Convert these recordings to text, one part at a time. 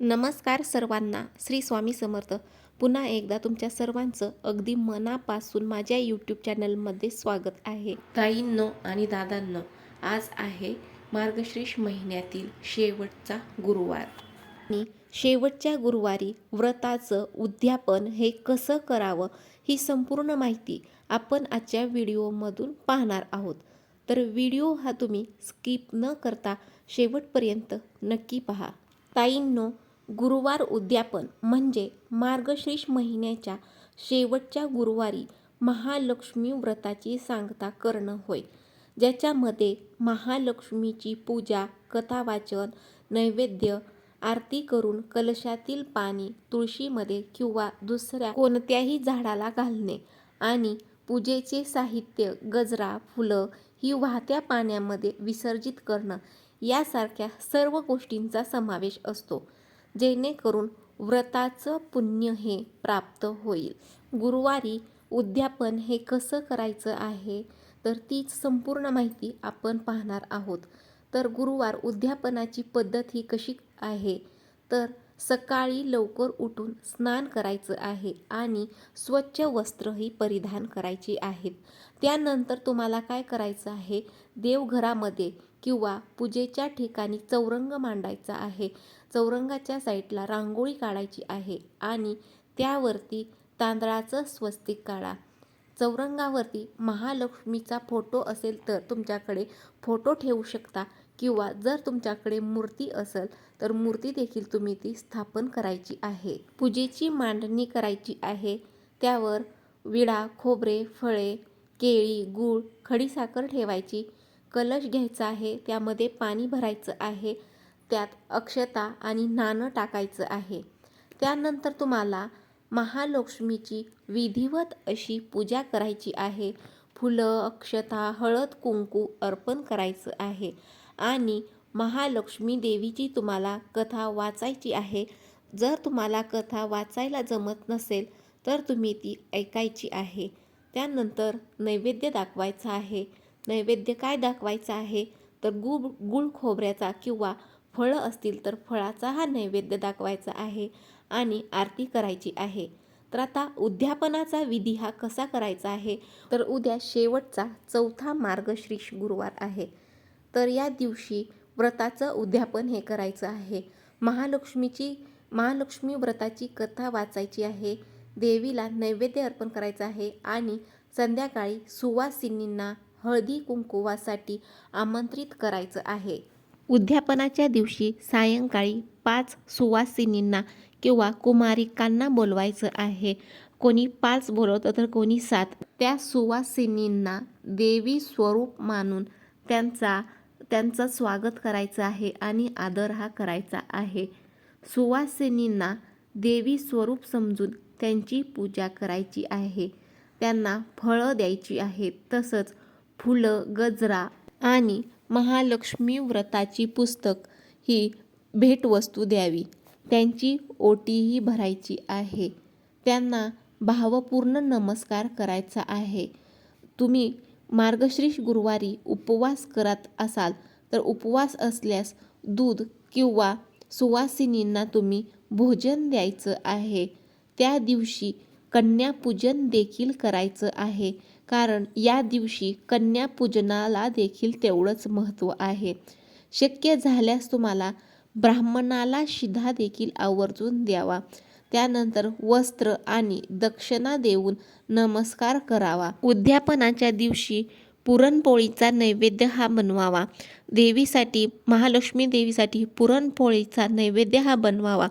नमस्कार सर्वांना. श्री स्वामी समर्थ. पुन्हा एकदा तुमच्या सर्वांचं अगदी मनापासून माझ्या यूट्यूब चॅनलमध्ये स्वागत आहे. ताईंनो आणि दादांनो आज आहे मार्गशीर्ष महिन्यातील शेवटचा गुरुवार. आणि शेवटच्या गुरुवारी व्रताचं उद्यापन हे कसं करावं ही संपूर्ण माहिती आपण आजच्या व्हिडिओमधून पाहणार आहोत. तर व्हिडिओ हा तुम्ही स्किप न करता शेवटपर्यंत नक्की पहा. ताईंनो गुरुवार उद्यापन म्हणजे मार्गशीर्ष महिन्याच्या शेवटच्या गुरुवारी महालक्ष्मी व्रताची सांगता करणं होय. ज्याच्यामध्ये महालक्ष्मीची पूजा कथावाचन नैवेद्य आरती करून कलशातील पाणी तुळशीमध्ये किंवा दुसऱ्या कोणत्याही झाडाला घालणे आणि पूजेचे साहित्य गजरा फुलं ही वाहत्या पाण्यामध्ये विसर्जित करणं यासारख्या सर्व गोष्टींचा समावेश असतो. जेणेकरून व्रताचं पुण्य हे प्राप्त होईल. गुरुवारी उद्यापन हे कसं करायचं आहे तर तीच संपूर्ण माहिती आपण पाहणार आहोत. तर गुरुवार उद्यापनाची पद्धत ही कशी आहे तर सकाळी लवकर उठून स्नान करायचं आहे आणि स्वच्छ वस्त्रही परिधान करायची आहेत. त्यानंतर तुम्हाला काय करायचं आहे देवघरामध्ये किंवा पूजेच्या ठिकाणी चौरंग मांडायचा आहे. चौरंगाच्या साईडला रांगोळी काढायची आहे आणि त्यावरती तांदळाचं स्वस्तिक काढा. चौरंगावरती महालक्ष्मीचा फोटो असेल तर तुमच्याकडे फोटो ठेवू शकता किंवा जर तुमच्याकडे मूर्ती असेल तर मूर्ती देखील तुम्ही ती स्थापन करायची आहे. पूजेची मांडणी करायची आहे. त्यावर विडा खोबरे फळे केळी गूळ खडीसाखर ठेवायची. कलश घ्यायचा आहे त्यामध्ये पाणी भरायचं आहे त्यात अक्षता आणि नाणं टाकायचं आहे. त्यानंतर तुम्हाला महालक्ष्मीची विधिवत अशी पूजा करायची आहे. फुलं अक्षता हळद कुंकू अर्पण करायचं आहे. आणि महालक्ष्मी देवीची तुम्हाला कथा वाचायची आहे. जर तुम्हाला कथा वाचायला जमत नसेल तर तुम्ही ती ऐकायची आहे. त्यानंतर नैवेद्य दाखवायचा आहे. नैवेद्य काय दाखवायचा आहे? तर गुळ गुळ खोबऱ्याचा किंवा फळं असतील तर फळाचा हा नैवेद्य दाखवायचा आहे आणि आरती करायची आहे. तर आता उद्यापनाचा विधी हा कसा करायचा आहे? तर उद्या शेवटचा चौथा मार्गशीर्ष गुरुवार आहे. तर या दिवशी व्रताचं उद्यापन हे करायचं आहे. महालक्ष्मीची महालक्ष्मी व्रताची कथा वाचायची आहे. देवीला नैवेद्य अर्पण करायचं आहे आणि संध्याकाळी सुवासिनींना हळदी कुंकुवासाठी आमंत्रित करायचं आहे. उद्यापनाच्या दिवशी सायंकाळी पाच सुवासिनींना किंवा कुमारिकांना बोलवायचं आहे. कोणी पाच बोलवतं तर कोणी सात. त्या सुवासिनींना देवी स्वरूप मानून त्यांचा त्यांचं स्वागत करायचं आहे आणि आदर हा करायचा आहे. सुवासिनींना देवी स्वरूप समजून त्यांची पूजा करायची आहे. त्यांना फळं द्यायची आहेत. तसंच फुलं गजरा आणि महालक्ष्मी व्रताची पुस्तक ही भेटवस्तू द्यावी. त्यांची ओटीही भरायची आहे. त्यांना भावपूर्ण नमस्कार करायचा आहे. तुम्ही मार्गशीर्ष गुरुवारी उपवास करत असाल तर उपवास असल्यास दूध किंवा सुवासिनींना तुम्ही भोजन द्यायचं आहे. त्या दिवशी कन्यापूजन देखील करायचं आहे. कारण या दिवशी कन्यापूजनाला देखील तेवढंच महत्त्व आहे. शक्य झाल्यास तुम्हाला ब्राह्मणाला शिधा देखील आवर्जून द्यावा. त्यानंतर वस्त्र आणि दक्षिणा देऊन नमस्कार करावा. उद्यापनाच्या दिवशी पुरणपोळीचा नैवेद्य हा बनवावा. देवीसाठी महालक्ष्मी देवीसाठी पुरणपोळीचा नैवेद्य हा बनवावा.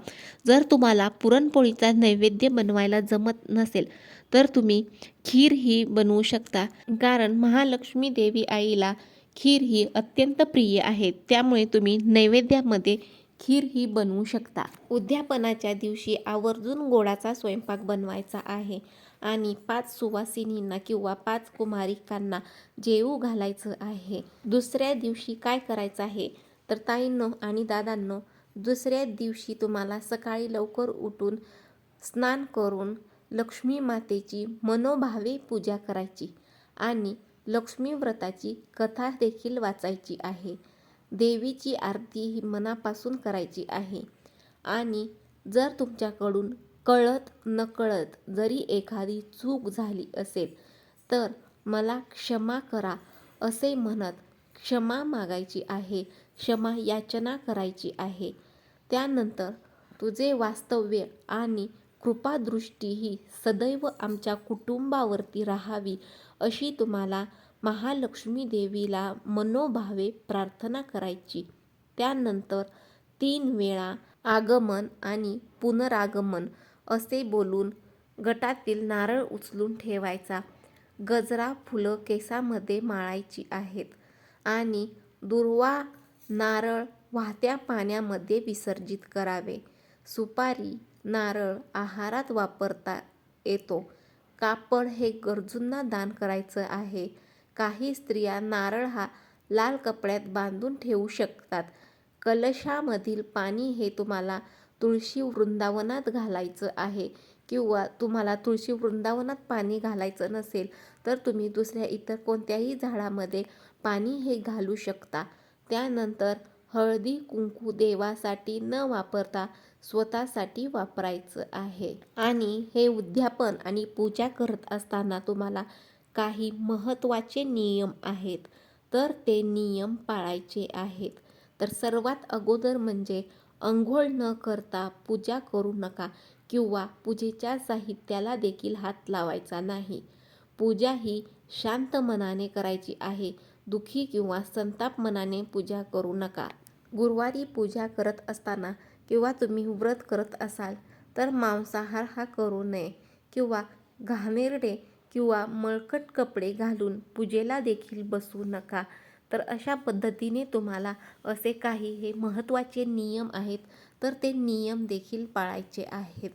जर तुम्हाला पुरणपोळीचा नैवेद्य बनवायला जमत नसेल तर तुम्ही खीर ही बनवू शकता. कारण महालक्ष्मी देवी आईला खीर ही अत्यंत प्रिय आहे. त्यामुळे तुम्ही नैवेद्यामध्ये खीर ही बनवू शकता. उद्यापनाच्या दिवशी आवर्जून गोडाचा स्वयंपाक बनवायचा आहे. आणि पाच सुवासिनींना किंवा पाच कुमारिकांना जेवू घालायचं आहे. दुसऱ्या दिवशी काय करायचं आहे? तर ताईंनो आणि दादांनो दुसऱ्या दिवशी तुम्हाला सकाळी लवकर उठून स्नान करून लक्ष्मी मातेची मनोभावे पूजा करायची आणि लक्ष्मी व्रताची कथा देखील वाचायची आहे. देवीची आरती ही मनापासून करायची आहे. आणि जर तुमच्याकडून कळत नकळत जरी एखादी चूक झाली असेल तर मला क्षमा करा असे म्हणत क्षमा मागायची आहे क्षमा याचना करायची आहे. त्यानंतर तुझे वास्तव्य आणि कृपादृष्टी ही सदैव आमच्या कुटुंबावरती राहावी अशी तुम्हाला महालक्ष्मी देवीला मनोभावे प्रार्थना करायची. त्यानंतर तीन वेळा आगमन आणि पुनरागमन असे बोलून गटातील नारळ उचलून ठेवायचा. गजरा फुलं केसामध्ये माळायची आहेत आणि दुर्वा नारळ वाहत्या पाण्यामध्ये विसर्जित करावे. सुपारी नारळ आहारात वापरता येतो. कापड हे गरजूंना दान करायचं आहे. काही स्त्रिया नारळ हा लाल कपड्यात बांधून ठेवू शकतात. कलशामधील पाणी हे तुम्हाला तुळशी वृंदावनात घालायचं आहे किंवा तुम्हाला तुळशी वृंदावनात पाणी घालायचं नसेल तर तुम्ही दुसऱ्या इतर कोणत्याही झाडामध्ये पाणी हे घालू शकता. त्यानंतर हळदी कुंकू देवासाठी न वापरता स्वतःसाठी वापरायचं आहे. आणि हे उद्यापन आणि पूजा करत असताना तुम्हाला काही महत्त्वाचे नियम आहेत. तर ते नियम पाळायचे आहेत. तर सर्वात अगोदर म्हणजे अंघोळ न करता पूजा करू नका किंवा पूजेच्या साहित्याला देखील हात लावायचा नाही. पूजा ही शांत मनाने करायची आहे. दुखी किंवा संताप मनाने पूजा करू नका. गुरुवारी पूजा करत असताना किंवा तुम्ही व्रत करत असाल तर मांसाहार हा करू नये किंवा घाणेरडे किंवा मळकट कपडे घालून पूजेला देखील बसू नका. तर अशा पद्धतीने तुम्हाला असे काही हे महत्त्वाचे नियम आहेत तर ते नियम देखील पाळायचे आहेत.